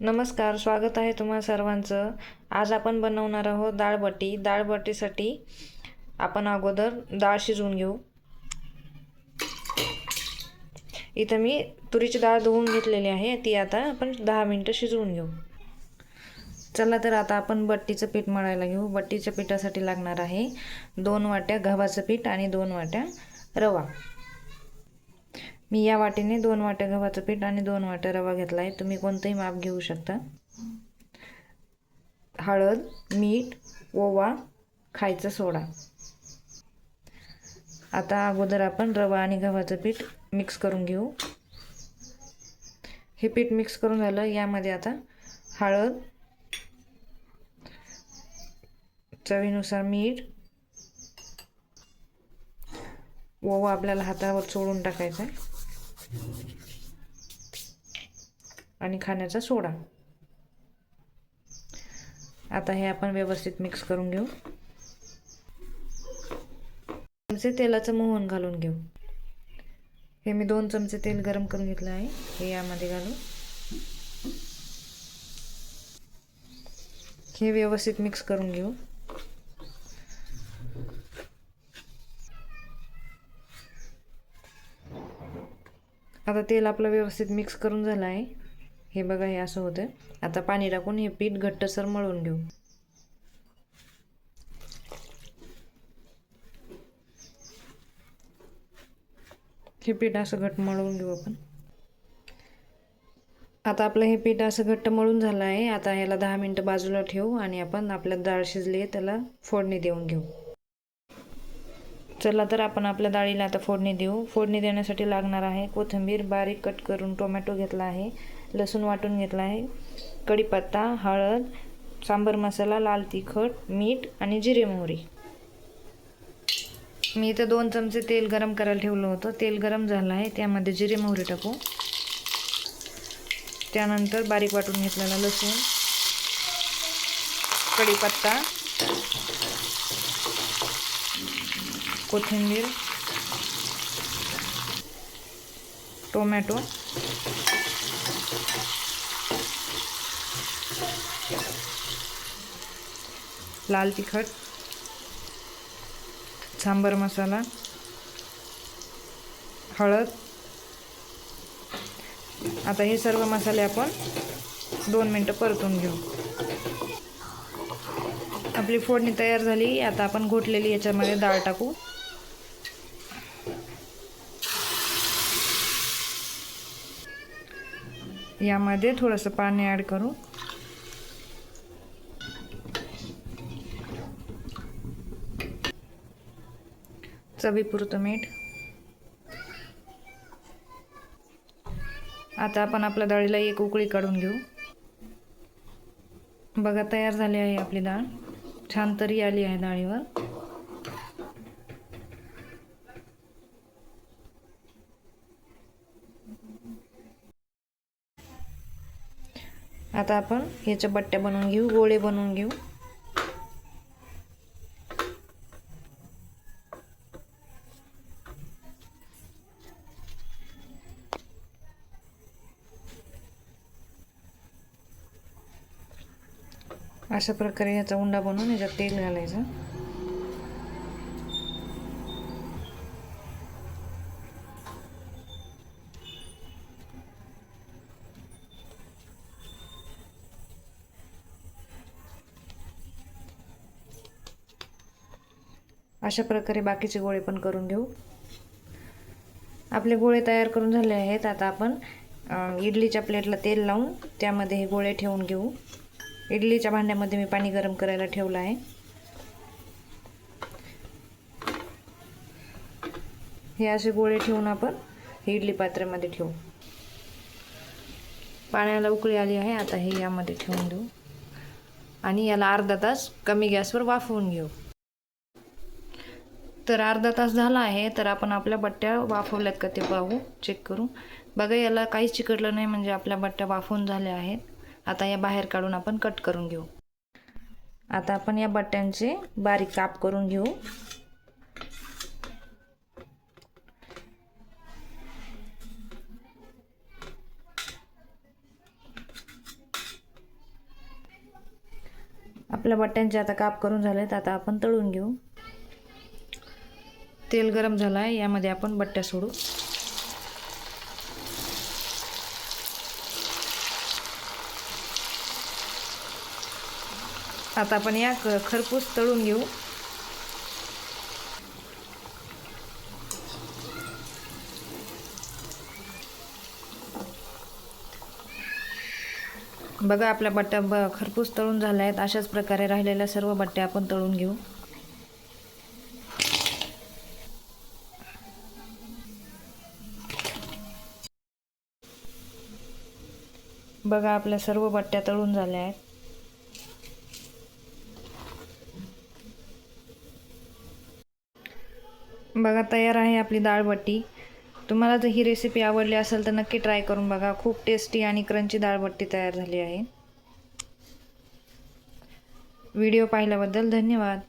नमस्कार स्वागत आहे तुम्हा सर्वांचं. आज आपण बनवणार आहोत डाळबटी डाळबटीसाठी आपण अगोदर डाळ शिजवून घेऊ. इथं मी तुरीची डाळ धुवून घेतलेली आहे. ती आता आपण दहा मिनटं शिजवून घेऊ. चला तर आता आपण बट्टीचं पीठ मळायला घेऊ. बट्टीच्या पिठासाठी लागणार आहे दोन वाट्या गव्हाचं पीठ आणि दोन वाट्या रवा. मी या वाटीने दोन वाट्या गव्हाचं पीठ आणि दोन वाट्या रवा घेतला आहे. तुम्ही कोणतंही माप घेऊ शकता. हळद मीठ ओवा खायचा सोडा. आता अगोदर आपण रवा आणि गव्हाचं पीठ मिक्स करून घेऊ. हे पीठ मिक्स करून झालं यामध्ये आता हळद चवीनुसार मीठ ओवा आपल्याला हातावर सोडून टाकायचा आहे. आणि खाण्याचा सोडा. आता हे आपण व्यवस्थित मिक्स करून घेऊ. चमचे तेलाचं मोहन घालून घेऊ. हे मी दोन चमचे तेल गरम करून घेतलं आहे. हे यामध्ये घालू हे व्यवस्थित मिक्स करून घेऊ. आता तेल आपलं व्यवस्थित मिक्स करून झालं आहे. हे बघा हे असं होतं आता पाणी टाकून हे पीठ घट्टसर मळून घेऊ. हे पीठ असं घट्ट मळून घेऊ आपण. आता आपलं हे पीठ असं घट्ट मळून झालं आहे. आता ह्याला दहा मिनटं बाजूला ठेवू आणि आपण आपल्या डाळ शिजली आहे त्याला फोडणी देऊन घेऊ. चला तर आपण आपल्या डाळीला आता फोडणी देऊ. फोडणी देण्यासाठी लागणार आहे कोथिंबीर बारीक कट करून टोमॅटो घेतला आहे लसूण वाटून घेतला आहे कढीपत्ता हळद सांबर मसाला लाल तिखट मीठ आणि जिरे मोहरी. मी इथं दोन चमचे तेल गरम करायला ठेवलं होतं. तेल गरम झालं आहे त्यामध्ये जिरे मोहरी टाकू. त्यानंतर बारीक वाटून घेतलेला लसूण कढीपत्ता कोथिंबीर टोमॅटो लाल तिखट सांबर मसाला हळद. आता हे सर्व मसाले आपण दोन मिनटं परतून घेऊ. आपली फोडणी तयार झाली. आता आपण घोटलेली याच्यामध्ये डाळ टाकू. यामध्ये थोडंसं पाणी ॲड करू. चवीपुरतं मीठ. आता आपण आपल्या डाळीला एक उकळी काढून घेऊ. बघा तयार झाली आहे आपली डाळ. छान तरी आली आहे डाळीवर. आता आपण ह्याच्या बट्ट्या बनवून घेऊ गोळे बनवून घेऊ. अशा प्रकारे ह्याचा उंडा बनवून ह्याच्यात तेल घालायचं. अशा प्रकारे बाकीचे गोळे पण करून घेऊ. आपले गोळे तयार करून झाले आहेत. आता आपण इडलीच्या प्लेटला तेल लावून त्यामध्ये हे गोळे ठेवून घेऊ. इडलीच्या भांड्यामध्ये मी पाणी गरम करायला ठेवलं आहे. हे असे गोळे ठेवून आपण हे इडली पात्रामध्ये ठेवू. पाण्याला उकळी आली आहे. आता हे यामध्ये ठेवून देऊ. आणि याला अर्धा तास कमी गॅसवर वाफवून घेऊ. तर अर्धा तास झाला आहे तर आपण आपल्या बट्ट्या वाफवल्यात का ते पाहू चेक करू. बघा याला काहीच चिकटलं नाही म्हणजे आपल्या बट्ट्या वाफवून झाल्या आहेत. आता या बाहेर काढून आपण कट करून घेऊ. आता आपण या बट्ट्यांचे बारीक काप करून घेऊ. आपल्या बट्ट्यांचे आता काप करून झालेत आता आपण तळून घेऊ. तेल गरम झालं आहे यामध्ये आपण बट्ट्या सोडू. आता आपण या खरपूस तळून घेऊ. बघा आपल्या बट्ट्या ब खरपूस तळून झाल्या. आहेत अशाच प्रकारे राहिलेल्या सर्व बट्ट्या आपण तळून घेऊ. बघा आपल्या सर्व बट्ट्या तळून झाल्या आहेत. बघा तयार आहे आपली डाळबट्टी तुम्हाला जर ही रेसिपी आवडली असेल तर नक्की ट्राय करून बघा. खूप टेस्टी आणि क्रंची डाळबट्टी तयार झाली आहे. व्हिडिओ पाहिल्याबद्दल धन्यवाद.